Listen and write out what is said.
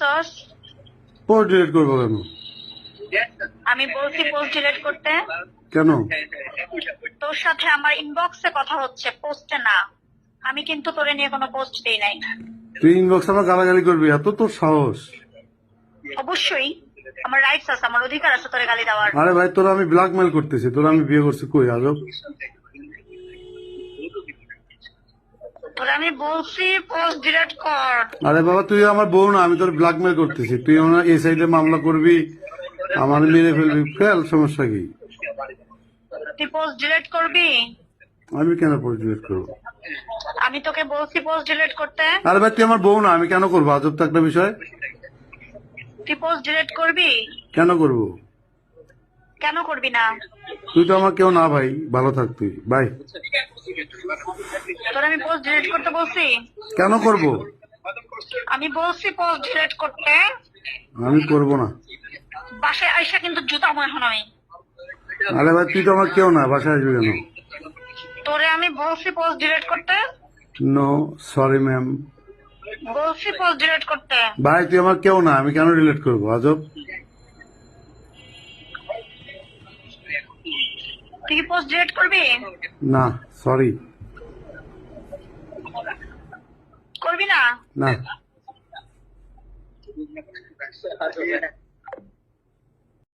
করছস post delete করব কেন? আমি বলছি পোস্ট ডিলিট করতে। কেন? তোর সাথে আমার ইনবক্সে কথা হচ্ছে পোস্টে না। আমি কিন্তু তোরে নিয়ে কোনো পোস্ট দেই নাই। তুই ইনবক্স আমার গালাগালি করবি এত তোর সাহস। অবশ্যই। আমার রাইটস আছে আমার অধিকার আছে তোরে গালি দেওয়ার। আরে ভাই তোরা আমি ব্ল্যাকমেল করতেছি তোরা আমি বিয়ে করছি কই? আজব। আমি বলছি পোস্ট ডিলিট কর। আরে বাবা তুই আমার বউ না আমি তোর ব্ল্যাকমেল করতেছি। তুই আমার এই সাইডে মামলা করবি আমার মেরে ফেলবি। ফেল সমস্যা কি? তুই পোস্ট ডিলিট করবি? আমি কেন পোস্ট ডিলিট করব? আমি তোকে বলছি পোস্ট ডিলিট করতে। আরে ভাই তুই আমার বউ না আমি কেন করব? আজব তো একটা বিষয়। তুই পোস্ট ডিলিট করবি? কেন করব? কেন করবি না? তুই তো আমার কেউ না ভাই। ভালো থাক তুই। বাই তোর আমি পোস্ট ডিলিট করতে বলছি? কেন করব? আমি বলছি পোস্ট ডিলিট করতে। আমি করব না। বাসায় আইসা কিন্তু জুতা মনে হয় আমি। আরে ভাই তুই তো আমার কেউ না বাসায় আসবি কেন? তোরে আমি বলছি পোস্ট ডিলিট করতে। নো সরি ম্যাম বলছি পোস্ট ডিলিট করতে। ভাই তুই আমার কেউ না আমি কেন রিলেট করব? আজব। তুই কি পোস্ট ডিলিট করবি? না সরি করবি না? না।